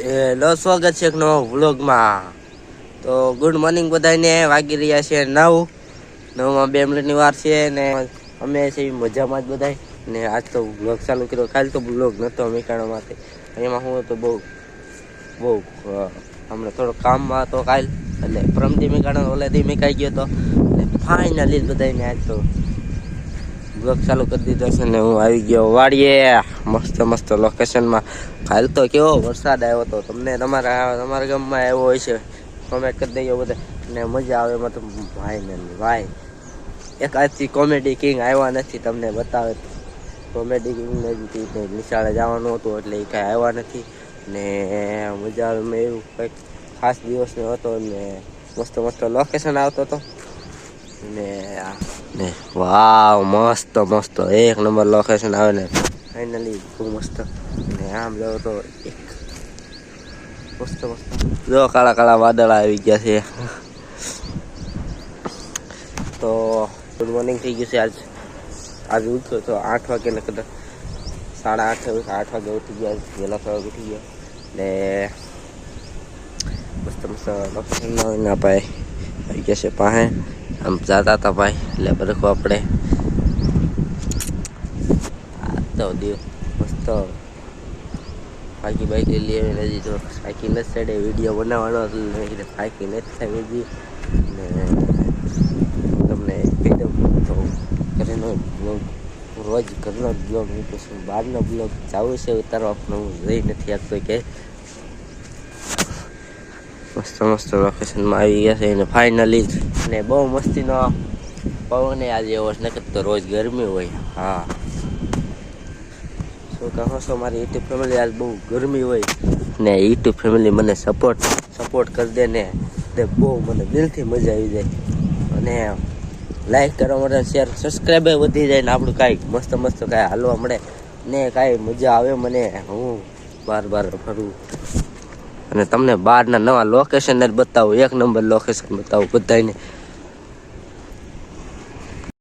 એ, લો, સ્વાગત છે એક નવો વ્લોગમાં. તો ગુડ મોર્નિંગ બધાને વાગી રહ્યા છે નવ. નવમાં બે મિનિટની વાર છે ને અમે છે મજામાં જ બધાય. ને આજ તો વ્લોગ ચાલુ કર્યો. કાલ તો વ્લોગ નહોતો મેકાણા માટે. એમાં હું તો બહુ બહુ હમણાં થોડો કામમાં હતો કાલ. એટલે પરમથી મેકાણો ઓલેથી મેકાઈ ગયો હતો. ફાઇનલી બધાને આજ તો બ્લોગ ચાલુ કરી દીધો છે ને હું આવી ગયો વાડીએ. મસ્ત મસ્ત લોકેશનમાં હાલ તો કેવો વરસાદ આવ્યો હતો તમને તમારા તમારા ગામમાં આવ્યો હોય છે કોમેન્ટ કરી દઈએ બધે. ને મજા આવે એમાં તો ભાઈ ને ભાઈ. એક આજથી કોમેડી કિંગ આવ્યા નથી, તમને બતાવે કોમેડી કિંગ તે નિશાળે જવાનું હતું એટલે એ કાંઈ આવ્યા નથી. ને મજા આવે મેં એવું કંઈક ખાસ દિવસનો હતો ને મસ્ત મસ્ત લોકેશન આવતો હતો ને ને વાવ મસ્ત મસ્ત એક નંબર લોકેશન આવે ને ફાઇનલી બહુ મસ્ત ને આમ લો તો એક મસ્ત મસ્ત જો કાળા કાળા વાદળ આવી ગયા છે તો ગુડ મોર્નિંગ થઈ ગયું છે આજ આજ ઉઠ્યો તો આઠ વાગે ને કદાચ સાડા આઠ આઠ વાગે ઉઠી ગયા વહેલા સવારે ઉઠી ગયા ને મસ્ત મસ્ત લોકેશન ના ભાઈ આવી ગયા છે પાસે આમ જતા હતા ભાઈ. એટલે બરખો આપણે તો દિવસ મસ્ત. ફાકી બાઈક લઈ આવી નથી તો ફાકી નથી સાઈડે વીડિયો બનાવવાનો હતો એટલે ફાકી નથી થાય બીજી. ને તમને કહી દઉં તો ઘરેનો બ્લોગ રોજ ઘરનો બ્લોગ મૂકું છું. બહારનો બ્લોગ જાવું છે, ઉતારવા પણ હું જઈ નથી આપતો કે મસ્ત મસ્ત લોકેશનમાં આવી ગયા છે અને ફાઇનલી ને બહુ મસ્તીનો પવન આજે એવો નકર તો રોજ ગરમી હોય. હા. શું કહો છો મારી યુટ્યુબ ફેમિલી આજ બહુ ગરમી હોય. ને યુટ્યુબ ફેમિલી મને સપોર્ટ સપોર્ટ કરી દે ને તે બહુ મને દિલથી મજા આવી જાય. અને લાઈક કરવા માટે શેર સબસ્ક્રાઈબર વધી જાય ને આપણું કાંઈક મસ્ત મસ્ત કાંઈ હાલવા મળે. ને કાંઈ મજા આવે મને, હું બાર બાર ફરું. અને તમને બહારના નવા લોકેશન જ બતાવું. એક નંબર લોકેશન બતાવું બધાને